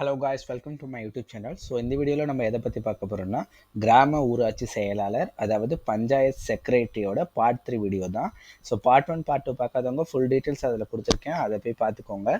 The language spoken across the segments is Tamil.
Hello guys welcome to my YouTube channel so இந்த வீடியோவில் நம்ம எதை பற்றி பார்க்க போகிறோம்னா கிராம ஊராட்சி செயலாளர் அதாவது பஞ்சாயத் செக்ரட்டரியோட பார்ட் த்ரீ வீடியோ தான். So part one part two பார்க்காதவங்க ஃபுல் டீட்டெயில்ஸ் அதில் கொடுத்துருக்கேன். அதை போய் பார்த்துக்கோங்க.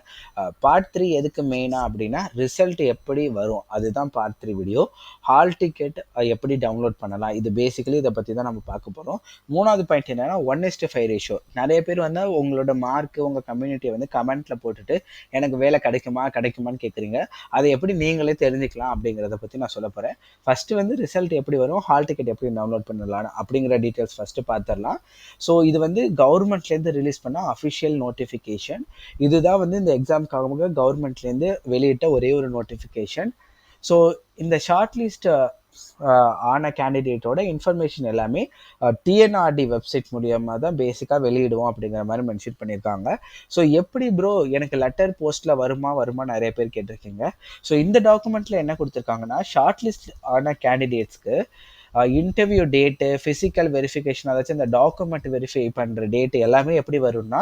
பார்ட் த்ரீ எதுக்கு மெயினாக அப்படின்னா ரிசல்ட் எப்படி வரும்? அதுதான் part three video hall ticket எப்படி டவுன்லோட் பண்ணலாம்? இது பேசிக்கலி இதை பற்றி தான் நம்ம பார்க்க போகிறோம் மூணாவது பாயிண்ட் என்னென்னா ஒன் இஸ்ட் ஃபைவ் ரேஷியோ நிறைய பேர் வந்து உங்களோட மார்க்கு உங்கள் கம்யூனிட்டியை வந்து கமெண்ட்டில் போட்டுட்டு எனக்கு வேலை கிடைக்குமா? கிடைக்குமான்னு கேட்குறீங்க அதை எப்படி நீங்களே தெரிஞ்சுக்கலாம் அப்படிங்கிறத பற்றி நான் சொல்ல போகிறேன் ஃபஸ்ட்டு வந்து ரிசல்ட் எப்படி வரும்? ஹால் டிக்கெட் எப்படி டவுன்லோட் பண்ணலாம்? அப்படிங்கிற டீட்டெயில்ஸ் ஃபஸ்ட்டு பார்த்துடலாம் ஸோ இது வந்து கவர்மெண்ட்லேருந்து ரிலீஸ் பண்ண அஃபிஷியல் நோட்டிஃபிகேஷன் இதுதான் வந்து இந்த எக்ஸாமுக்காக கவர்மெண்ட்லேருந்து வெளியிட்ட ஒரே ஒரு நோட்டிஃபிகேஷன் ஸோ இந்த ஷார்ட் லிஸ்ட்டை ஆன கேண்டிடேட்டோட இன்ஃபர்மேஷன் எல்லாமே டிஎன்ஆர்டி வெப்சைட் மூலியமாக தான் பேசிக்காக வெளியிடுவோம் அப்படிங்கிற மாதிரி மென்ஷன் பண்ணியிருக்காங்க. ஸோ எப்படி ப்ரோ எனக்கு லெட்டர் போஸ்ட்டில் வருமா வருமா நிறைய பேர் கேட்டிருக்கீங்க. ஸோ இந்த டாக்குமெண்ட்டில் என்ன கொடுத்துருக்காங்கன்னா ஷார்ட் லிஸ்ட் ஆன கேண்டிடேட்ஸ்க்கு இன்டர்வியூ டேட்டு ஃபிசிக்கல் வெரிஃபிகேஷன் அதாச்சும் இந்த டாக்குமெண்ட் வெரிஃபை பண்ணுற டேட்டு எல்லாமே எப்படி வரும்னா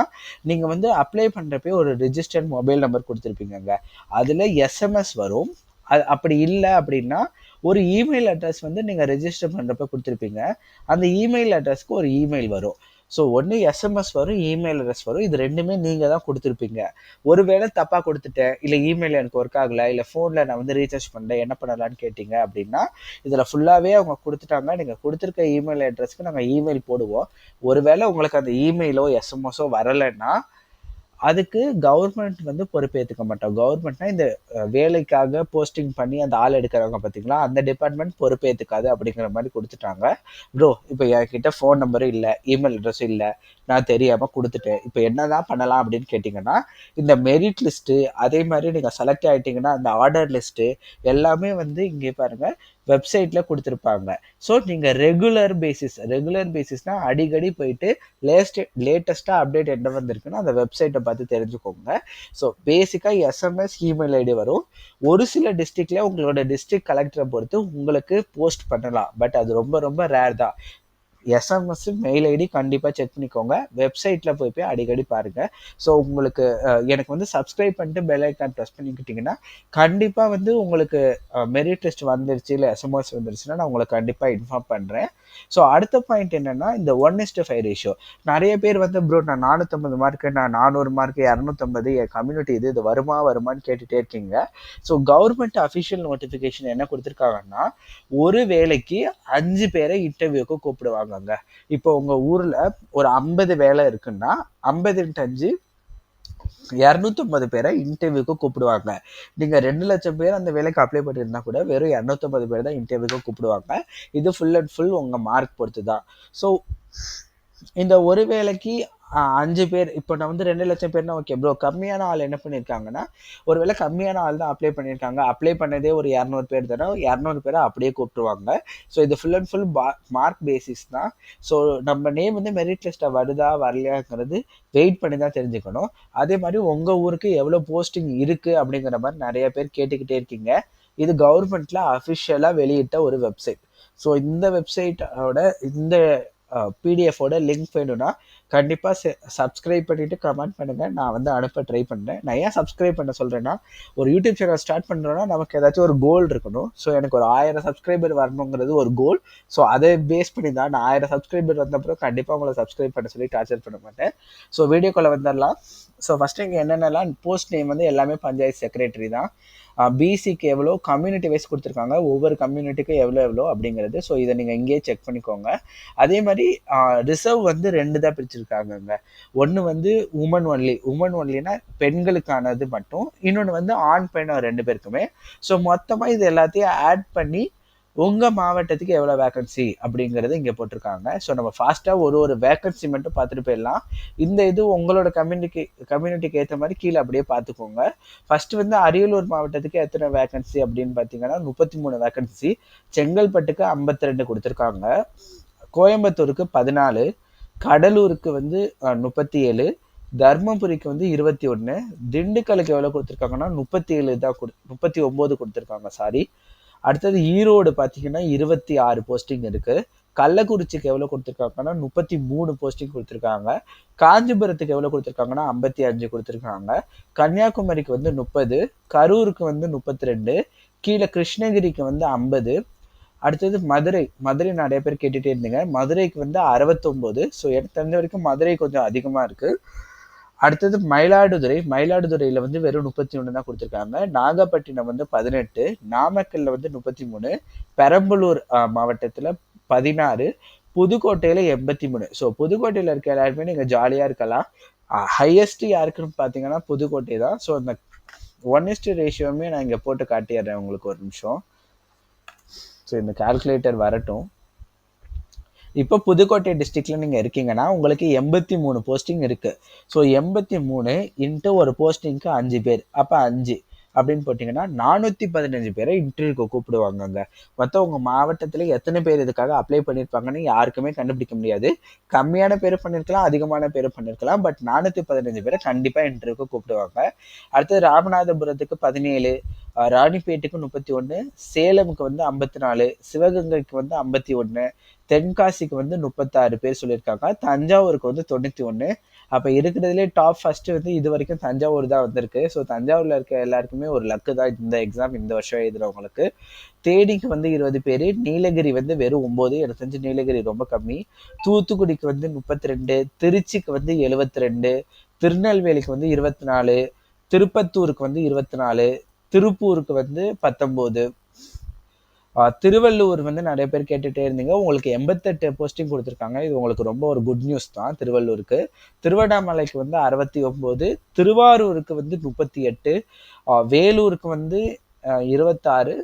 நீங்கள் வந்து அப்ளை பண்ணுறப்பே ஒரு ரிஜிஸ்டர்ட் மொபைல் நம்பர் கொடுத்துருப்பீங்க அதில் எஸ்எம்எஸ் வரும். அது அப்படி இல்லை அப்படின்னா ஒரு இமெயில் அட்ரஸ் வந்து நீங்கள் ரெஜிஸ்டர் பண்ணுறப்ப கொடுத்துருப்பீங்க. அந்த இமெயில் அட்ரஸ்க்கு ஒரு இமெயில் வரும். ஸோ ஒன்று எஸ்எம்எஸ் வரும் இமெயில் அட்ரஸ் வரும். இது ரெண்டுமே நீங்கள் தான் கொடுத்துருப்பீங்க. ஒருவேளை தப்பாக கொடுத்துட்டேன் இல்லை இமெயில் எனக்கு ஒர்க் ஆகலை இல்லை ஃபோனில் நான் வந்து ரீசார்ஜ் பண்ணேன் என்ன பண்ணலான்னு கேட்டிங்க அப்படின்னா இதில் ஃபுல்லாகவே அவங்க கொடுத்துட்டாங்க. நீங்கள் கொடுத்துருக்க இமெயில் அட்ரஸ்க்கு நாங்கள் இமெயில் போடுவோம். ஒருவேளை உங்களுக்கு அந்த இமெயிலோ எஸ்எம்எஸோ வரலைன்னா அதுக்கு கவர்மெண்ட் வந்து பொறுப்பேற்றுக்க மாட்டோம். கவர்மெண்ட்னா இந்த வேலைக்காக போஸ்டிங் பண்ணி அந்த ஆள் எடுக்கிறவங்க பார்த்தீங்களா அந்த டிபார்ட்மெண்ட் பொறுப்பேற்றுக்காது அப்படிங்கிற மாதிரி கொடுத்துட்டாங்க. ப்ரோ இப்போ என்கிட்ட ஃபோன் நம்பரும் இல்லை இமெயில் அட்ரஸும் இல்லை நான் தெரியாமல் கொடுத்துட்டேன். இப்போ என்ன தான் பண்ணலாம் அப்படின்னு கேட்டிங்கன்னா இந்த மெரிட் லிஸ்ட்டு அதே மாதிரி நீங்கள் செலக்ட் ஆகிட்டிங்கன்னா அந்த ஆர்டர் லிஸ்ட்டு எல்லாமே வந்து இங்கே பாருங்கள் வெப்சைட்டில் கொடுத்துருப்பாங்க. ஸோ நீங்கள் ரெகுலர் பேசிஸ் ரெகுலர் பேசிஸ்னால் அடிக்கடி போயிட்டு லேஸ்ட் லேட்டஸ்ட்டாக அப்டேட் என்ன வந்திருக்குன்னு அந்த வெப்சைட்டை பார்த்து தெரிஞ்சுக்கோங்க. ஸோ பேசிக்காக எஸ்எம்எஸ் இமெயில் ஐடி வரும். ஒரு சில டிஸ்ட்ரிக்ட்ல உங்களோட டிஸ்ட்ரிக்ட் கலெக்டரை பொறுத்து உங்களுக்கு போஸ்ட் பண்ணலாம். பட் அது ரொம்ப ரொம்ப ரேர் தான். எஸ்எம்எஸ் மெயில் ஐடி கண்டிப்பாக செக் பண்ணிக்கோங்க. வெப்சைட்டில் போய் போய் அடிக்கடி பாருங்கள் ஸோ உங்களுக்கு எனக்கு வந்து சப்ஸ்கிரைப் பண்ணிட்டு பெல் ஐக்கான் ப்ரெஸ் பண்ணிக்கிட்டிங்கன்னா கண்டிப்பாக வந்து உங்களுக்கு மெரிட் டெஸ்ட் வந்துருச்சு இல்லை எஸ்எம்எஸ் வந்துருச்சுன்னா நான் உங்களுக்கு கண்டிப்பாக இன்ஃபார்ம் பண்ணுறேன் ஸோ அடுத்த பாயிண்ட் என்னன்னா இந்த ஒன் இஸ்ட் ஃபைவ் ரேஷியோ நிறைய பேர் வந்து ப்ரோ நான் நானூற்றம்பது மார்க்கு நான் நானூறு மார்க்கு இரநூத்தம்பது என் கம்யூனிட்டி இது இது வருமா வருமானு கேட்டுகிட்டே இருக்கீங்க. ஸோ கவர்மெண்ட் அஃபிஷியல் நோட்டிஃபிகேஷன் என்ன கொடுத்துருக்காங்கன்னா ஒரு வேலைக்கு அஞ்சு பேரை இன்டர்வியூக்கு கூப்பிடுவாங்க இப்போ உங்கள் ஊரில் ஒரு ஐம்பது வேலை இருக்குன்னா ஐம்பது அஞ்சு இரநூத்தம்பது பேரை இன்டர்வியூக்கு கூப்பிடுவாங்க. நீங்கள் ரெண்டு லட்சம் பேர் அந்த வேலைக்கு அப்ளை பண்ணியிருந்தா கூட வெறும் இரநூத்தம்பது பேர் தான் இன்டர்வியூக்கு கூப்பிடுவாங்க. இது ஃபுல் அண்ட் ஃபுல் உங்கள் மார்க் பொறுத்து தான் ஸோ இந்த ஒரு வேலைக்கு அஞ்சு பேர். இப்போ நான் வந்து ரெண்டு லட்சம் பேர்னா ஓகே ப்ரோ கம்மியான ஆள் என்ன பண்ணியிருக்காங்கன்னா ஒருவேளை கம்மியான ஆள் தான் அப்ளை பண்ணியிருக்காங்க அப்ளை பண்ணதே ஒரு இரநூறு பேர் தானே இரநூறு பேரை அப்படியே கூப்பிட்டுருவாங்க. ஸோ இது full and full mark basis தான். ஸோ நம்ம நேம் வந்து மெரிட் லிஸ்ட்டில் வருதா வரலையாங்கிறது வெயிட் பண்ணி தான் தெரிஞ்சுக்கணும். அதே மாதிரி உங்கள் ஊருக்கு எவ்வளோ போஸ்டிங் இருக்குது அப்படிங்கிற மாதிரி நிறைய பேர் கேட்டுக்கிட்டே இருக்கீங்க. இது கவர்மெண்ட்டில் அஃபிஷியலாக வெளியிட்ட ஒரு வெப்சைட் ஸோ இந்த வெப்சைட்டோட இந்த பிடிஎஃபோட லிங்க் வேணும்னா கண்டிப்பாக சப்ஸ்கிரைப் பண்ணிவிட்டு கமெண்ட் பண்ணுங்கள் நான் வந்து அனுப்ப ட்ரை பண்ணுறேன் நான் ஏன் சப்ஸ்கிரைப் பண்ண சொல்கிறேன்னா ஒரு யூடியூப் சேனல் ஸ்டார்ட் பண்ணுறோன்னா நமக்கு ஏதாச்சும் ஒரு கோல் இருக்கணும். ஸோ எனக்கு ஒரு ஆயிரம் சப்ஸ்கிரைபர் வரணுங்கிறது ஒரு கோல் ஸோ அதை பேஸ் பண்ணி தான் நான் ஆயிரம் சப்ஸ்கிரைபர் வந்தப்பறம் கண்டிப்பாக உங்களை சப்ஸ்கிரைப் பண்ண சொல்லி டார்ச்சர் பண்ண மாட்டேன். ஸோ வீடியோக்குள்ளே வந்துடலாம் ஸோ ஃபஸ்ட்டு இங்கே என்னென்னலாம் போஸ்ட் நேம் வந்து எல்லாமே பஞ்சாயத்து செக்ரட்டரி தான். பிசிக்கு எவ்வளோ கம்யூனிட்டி வைஸ் கொடுத்துருக்காங்க. ஒவ்வொரு கம்யூனிட்டிக்கும் எவ்வளோ எவ்வளோ அப்படிங்கிறது. ஸோ இதை நீங்கள் இங்கேயே செக் பண்ணிக்கோங்க. அதே மாதிரி ரிசர்வ் வந்து ரெண்டு தான் பிரிச்சிருக்காங்கங்க. ஒன்று வந்து உமன் ஒன்லி உமன் ஒன்லினா பெண்களுக்கானது மட்டும். இன்னொன்று வந்து ஆண் பெண் ரெண்டு பேருக்குமே. ஸோ மொத்தமாக இது எல்லாத்தையும் ஆட் பண்ணி உங்கள் மாவட்டத்துக்கு எவ்வளோ வேக்கன்சி அப்படிங்கிறது இங்கே போட்டிருக்காங்க. ஸோ நம்ம ஃபாஸ்ட்டாக ஒரு ஒரு வேக்கன்சி மட்டும் பார்த்துட்டு போயிடலாம். இந்த இது உங்களோட கம்யூனிட்டி கம்யூனிட்டிக்கு ஏற்ற மாதிரி கீழே அப்படியே பார்த்துக்கோங்க. ஃபஸ்ட்டு வந்து அரியலூர் மாவட்டத்துக்கு எத்தனை வேக்கன்சி அப்படின்னு பார்த்தீங்கன்னா முப்பத்தி மூணு வேக்கன்சி செங்கல்பட்டுக்கு ஐம்பத்தி ரெண்டு கொடுத்துருக்காங்க. கோயம்புத்தூருக்கு பதினாலு. கடலூருக்கு வந்து முப்பத்தி ஏழு. தர்மபுரிக்கு வந்து இருபத்தி ஒன்று திண்டுக்கலுக்கு எவ்வளோ கொடுத்துருக்காங்கன்னா முப்பத்தி ஏழு தான் கொடு முப்பத்தி ஒம்பது கொடுத்துருக்காங்க சாரி அடுத்தது ஈரோடு பார்த்தீங்கன்னா இருபத்தி ஆறு போஸ்டிங் இருக்குது கள்ளக்குறிச்சிக்கு எவ்வளோ கொடுத்துருக்காங்கன்னா முப்பத்தி மூணு போஸ்டிங் கொடுத்துருக்காங்க. காஞ்சிபுரத்துக்கு எவ்வளோ கொடுத்துருக்காங்கன்னா ஐம்பத்தி அஞ்சு கொடுத்துருக்காங்க. கன்னியாகுமரிக்கு வந்து முப்பது கரூருக்கு வந்து முப்பத்தி ரெண்டு கீழே கிருஷ்ணகிரிக்கு வந்து ஐம்பது. அடுத்தது மதுரை மதுரை நிறைய பேர் கேட்டுகிட்டே இருந்தீங்க. மதுரைக்கு வந்து அறுபத்தொம்போது. ஸோ எனக்கு தெரிஞ்ச வரைக்கும் மதுரை கொஞ்சம் அதிகமாக இருக்குது அடுத்தது மயிலாடுதுறை. மயிலாடுதுறையில் வந்து வெறும் முப்பத்தி ஒன்று தான் கொடுத்துருக்காங்க. நாகப்பட்டினம் வந்து பதினெட்டு நாமக்கல்ல வந்து முப்பத்தி மூணு பெரம்பலூர் மாவட்டத்தில் பதினாறு புதுக்கோட்டையில் எண்பத்தி மூணு. ஸோ புதுக்கோட்டையில் இருக்க எல்லாருமே நீங்கள் ஜாலியாக இருக்கலாம். ஹையஸ்ட் யாருக்குன்னு பார்த்தீங்கன்னா புதுக்கோட்டை தான். ஸோ அந்த ஒன் இஸ்ட் ரேஷியோமே நான் இங்கே போட்டு காட்டிடுறேன் உங்களுக்கு ஒரு நிமிஷம். ஸோ இந்த கால்குலேட்டர் வரட்டும். இப்போ புதுக்கோட்டை டிஸ்ட்ரிக்ட்ல நீங்கள் இருக்கீங்கன்னா உங்களுக்கு எண்பத்தி மூணு போஸ்டிங் இருக்குது ஸோ எண்பத்தி மூணு இன்ட்டு ஒரு போஸ்டிங்க்கு அஞ்சு பேர். அப்போ அஞ்சு. அப்படின்னு போட்டிங்கன்னா நானூற்றி பதினஞ்சு பேரை இன்டர்வியூக்கு கூப்பிடுவாங்க அங்கே மொத்தம் உங்கள் மாவட்டத்தில் எத்தனை பேர் இதுக்காக அப்ளை பண்ணியிருப்பாங்கன்னு யாருக்குமே கண்டுபிடிக்க முடியாது. கம்மியான பேர் பண்ணியிருக்கலாம் அதிகமான பேர் பண்ணியிருக்கலாம் பட் நானூற்றி பதினஞ்சு பேரை கண்டிப்பாக இன்டர்வியூக்கு கூப்பிடுவாங்க. அடுத்தது ராமநாதபுரத்துக்கு பதினேழு. ராணிப்பேட்டுக்கு முப்பத்தி ஒன்று சேலமுக்கு வந்து ஐம்பத்தி நாலு சிவகங்கைக்கு வந்து ஐம்பத்தி ஒன்று தென்காசிக்கு வந்து முப்பத்தாறு பேர் சொல்லியிருக்காங்க. தஞ்சாவூருக்கு வந்து தொண்ணூற்றி ஒன்று அப்போ இருக்கிறதுலே டாப் ஃபஸ்ட்டு வந்து இது வரைக்கும் தஞ்சாவூர் தான் வந்திருக்கு. ஸோ தஞ்சாவூரில் இருக்க எல்லாருக்குமே ஒரு லக்கு தான் இந்த எக்ஸாம் இந்த வருஷம் எழுதுறவங்களுக்கு. தேனிக்கு வந்து இருபது பேர் நீலகிரி வந்து வெறும் ஒம்பது. எனக்கு தெரிஞ்சு நீலகிரி ரொம்ப கம்மி. தூத்துக்குடிக்கு வந்து முப்பத்தி ரெண்டு திருச்சிக்கு வந்து எழுபத்தி ரெண்டு திருநெல்வேலிக்கு வந்து இருபத்தி நாலு திருப்பத்தூருக்கு வந்து இருபத்தி நாலு திருப்பூருக்கு வந்து பத்தொம்போது. திருவள்ளூர் வந்து நிறைய பேர் கேட்டுகிட்டே இருந்தீங்க. உங்களுக்கு எண்பத்தெட்டு போஸ்டிங் கொடுத்துருக்காங்க. இது உங்களுக்கு ரொம்ப ஒரு குட் நியூஸ் தான் திருவள்ளூருக்கு. திருவண்ணாமலைக்கு வந்து அறுபத்தி ஒம்பது திருவாரூருக்கு வந்து முப்பத்தி எட்டு வேலூருக்கு வந்து இருபத்தாறு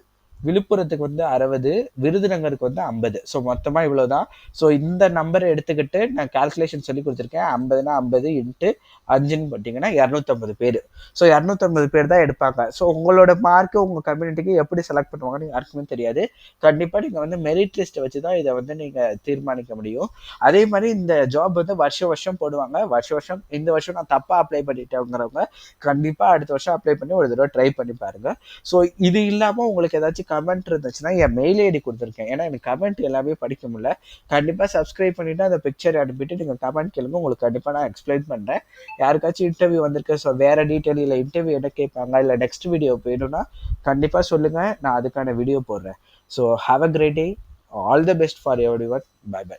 விழுப்புரத்துக்கு வந்து அறுபது விருதுநகருக்கு வந்து ஐம்பது. ஸோ மொத்தமாக இவ்வளோ தான் ஸோ இந்த நம்பரை எடுத்துக்கிட்டு நான் கால்குலேஷன் சொல்லி கொடுத்துருக்கேன். ஐம்பதுனா ஐம்பது இன்ட்டு அஞ்சுன்னு பார்த்தீங்கன்னா இரநூத்தம்பது பேர். ஸோ இரநூத்தம்பது பேர் தான் எடுப்பாங்க. ஸோ உங்களோட மார்க்கு உங்கள் கம்யூனிட்டிக்கு எப்படி செலக்ட் பண்ணுவாங்கன்னு யாருக்குமே தெரியாது. கண்டிப்பாக நீங்கள் வந்து மெரிட் லிஸ்ட்டை வச்சு தான் இதை வந்து நீங்கள் தீர்மானிக்க முடியும். அதே மாதிரி இந்த ஜாப் வந்து வருஷம் வருஷம் போடுவாங்க. வருஷ வருஷம் இந்த வருஷம் நான் தப்பாக அப்ளை பண்ணிட்டேங்கிறவங்க கண்டிப்பாக அடுத்த வருஷம் அப்ளை பண்ணி ஒரு தடவை ட்ரை பண்ணி பாருங்கள் ஸோ இது இல்லாமல் உங்களுக்கு ஏதாச்சும் கமெண்ட் இருந்துச்சுன்னா என் மெயில் ஐடி கொடுத்துருக்கேன். ஏன்னா எனக்கு கமெண்ட் எல்லாமே படிக்க முடியல. கண்டிப்பாக சப்ஸ்கிரைப் பண்ணிவிட்டு அந்த பிக்சர் அனுப்பிட்டு நீங்கள் கமெண்ட் கேளுங்க. உங்களுக்கு கண்டிப்பாக நான் எக்ஸ்பிளைன் பண்ணுறேன் யாருக்காச்சும் இன்டர்வியூ வந்திருக்கு ஸோ வேறு டீட்டெயில் இல்லை இன்டர்வியூ என்ன கேட்பாங்க இல்லை நெக்ஸ்ட் வீடியோ போயிடும்னா கண்டிப்பாக சொல்லுங்கள் நான் அதுக்கான வீடியோ போடுறேன். So have a great day all the best for everyone bye bye